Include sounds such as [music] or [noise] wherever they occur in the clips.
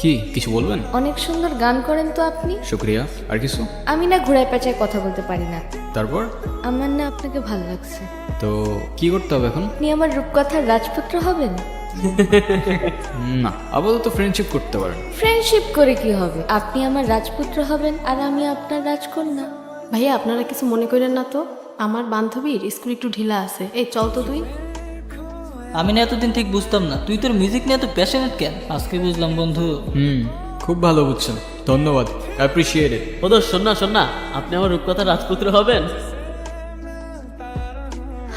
কি কিছু বলবেন? অনেক সুন্দর গান করেন তো আপনি। শুক্রিয়া। আর কিছু? আমি না ঘুরায় পেঁচায় কথা বলতে পারি না। তারপর? আমার না আপনাকে ভালো লাগছে। তো কি করতে হবে এখন? আপনি আমার রূপকথার রাজপুত্র হবেন? [laughs] না আপাতত ফ্রেন্ডশিপ করতে পারেন। ফ্রেন্ডশিপ করে কি হবে? আপনি আমার রাজপুত্র হবেন আর আমি আপনার রাজকন্যা। ভাইয়া আপনারা কিছু মনে করেন না তো? আমার বান্ধবীর স্কুল একটু ঢিলা আছে। এই চল তো তুই। আমি না এতদিন ঠিক বুঝতাম না। তুই তোর মিউজিক নিয়ে এত প্যাশনেট কেন? আজকে বুঝলাম বন্ধু। হুম খুব ভালো বুঝছেন। ধন্যবাদ। অ্যাপ্রিসিয়েট ইট ও দোষ শোন না শোন না। আপনি আমার রূপকথার রাজপুত্র হবেন।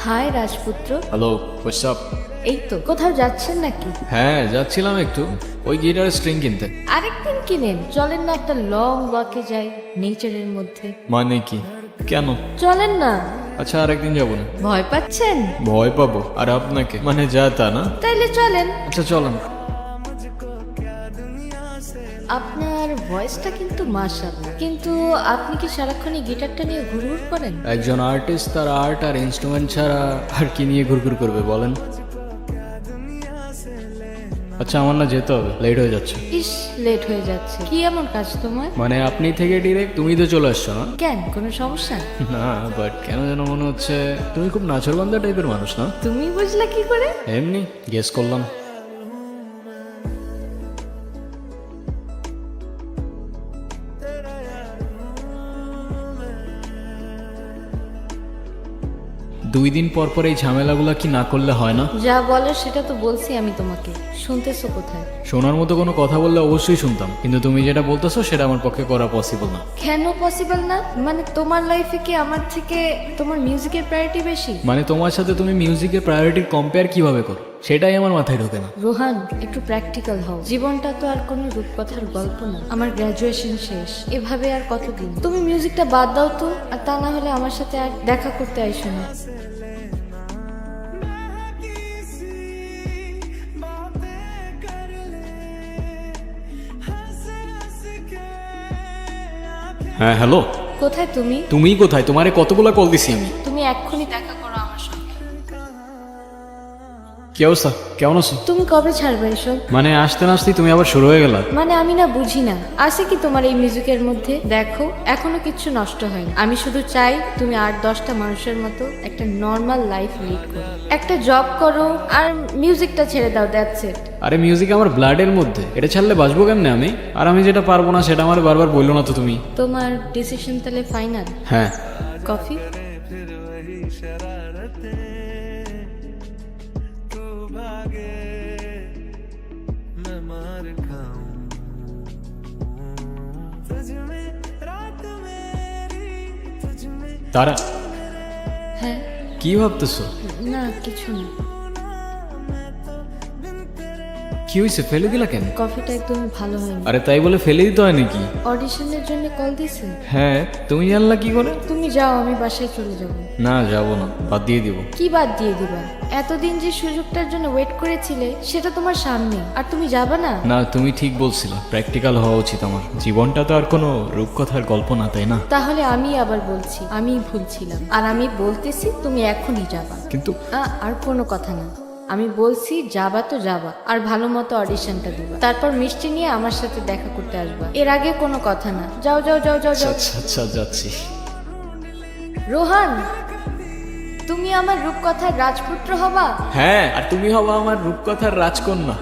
হাই রাজপুত্র। হ্যালো হোয়াটসঅ্যাপ এই তো কোথাও যাচ্ছেন নাকি? হ্যাঁ যাচ্ছিলাম একটু। ওই গিটার স্ট্রিং কিনতে। আরেকদিন কিনেন। চলেন না একটা লং ওয়াকে যাই নেচারের মধ্যে। মানে কি? কেন? চলেন না। আচ্ছা আরেকদিন যাব না। ভয় পাচ্ছেন? ভয় পাবো। আর আপনাকে? মানে যা তা না? তাইলে চলেন। আচ্ছা চলেন। আপনার ভয়েসটা কিন্তু মাশাআল্লাহ। কিন্তু আপনি কি সারাক্ষণ গিটারটা নিয়ে ঘুরঘুর করেন? একজন আর্টিস্ট তার আর্ট আর ইনস্ট্রুমেন্ট ছাড়া আর কি নিয়ে ঘুরঘুর করবে বলেন? আচ্ছা আমার না যেতে হবে। লেট হয়ে যাচ্ছে। ইস লেট হয়ে যাচ্ছে। কি এমন কাজ তোমার? মানে আপনি থেকে ডিরেক্ট তুমি তো চলে আসছো না? কেন? কোনো সমস্যা? না বাট কেন যেন মনে হচ্ছে তুমি খুব নাচরবান্ধা টাইপের মানুষ না? তুমি বুঝলা কি করে? এমনি গেস করলাম। দুই দিন পর পর এই ঝামেলাগুলো কি না করলে হয় না? যা বলো সেটা তো বলছি আমি তোমাকে। শুনতেছো কোথায়? শোনার মতো কোনো কথা বললে অবশ্যই শুনতাম। কিন্তু তুমি যেটা বলতেছো সেটা আমার পক্ষে করা পসিবল না। কেন পসিবল না? মানে তোমার লাইফে কি আমার থেকে তোমার মিউজিকের প্রায়োরিটি বেশি? মানে তোমার সাথে তুমি মিউজিকের প্রায়োরিটির কম্পেয়ার কীভাবে করো? সেটাই আমার মাথায় ঢোকে না। রোহান একটু প্র্যাকটিক্যাল হও। জীবনটা তো আর কোনো রূপকথার গল্প না। আমার গ্র্যাজুয়েশন শেষ। এভাবে আর কতদিন? তুমি মিউজিকটা বাদ দাও তো আর তা না হলে আমার সাথে আর দেখা করতে আইসো না। হ্যাঁ হ্যালো। কোথায় তুমি? তুমি কোথায়? তোমারে কতগুলো কল দিছি আমি? তুমি এক্ষুনি দেখা কি অবস্থা? কেমন আছো? তুমি কবে ছাড়বে এসব? মানে আসতে না আসতেই তুমি আবার শুরু হয়ে গেলা? মানে আমি না বুঝি না। আছে কি তোমার এই মিউজিকের মধ্যে? দেখো এখনও কিচ্ছু নষ্ট হয়নি। আমি শুধু চাই তুমি আট দশটা মানুষের মতো একটা নর্মাল লাইফ লিড করো। একটা জব করো আর মিউজিকটা ছেড়ে দাও দ্যাটস ইট আরে মিউজিক আমার ব্লাডের মধ্যে। এটা ছাড়লে বাঁচবো কেমনে আমি? আর আমি যেটা পারব না সেটা আমার বারবার বলল না তো তুমি। তোমার ডিসিশন তাহলে ফাইনাল হ্যাঁ। কফি তারা? হ্যাঁ। কি ভাবতেছো? না কিছু না। কি হয়েছে? ফেলে দিলা কেন? কফিটা একদমই ভালো হয়নি। আরে তাই বলে ফেলে দিতে হয় নাকি? অডিশনের জন্য কল দিছে হ্যাঁ তুমি জানলা কি করে? তুমি যাও আমি বাসায় চলে যাব। না যাব না বাদ দিয়ে দিব। কি বাদ দিয়ে দিবা? এতদিন যে সুযোগটার জন্য ওয়েট করেছিলে সেটা তোমার সামনে। আর তুমি যাবে না? না তুমি ঠিক বলছিলে প্র্যাকটিক্যাল হওয়া উচিত আমার। জীবনটা তো আর কোনো রূপকথার গল্প না তাই না? তাহলে আমি আবার বলছি আমি ভুল ছিলাম। আর আমি বলতেছি তুমি এখনই যাবা। কিন্তু আ, আর কোনো কথা না। আমি বলছি যাবা তো যাবা আর ভালো মতো অডিশনটা দিবা। তারপর মিষ্টি নিয়ে আমার সাথে দেখা করতে আসবা। এর আগে কোনো কথা না। যাও যাও যাও যাও যাও। আচ্ছা আচ্ছা যাচ্ছি। রোহান তুমি আমার রূপকথার রাজপুত্র হবা? হ্যাঁ আর তুমি হবা আমার রূপকথার রাজকন্যা।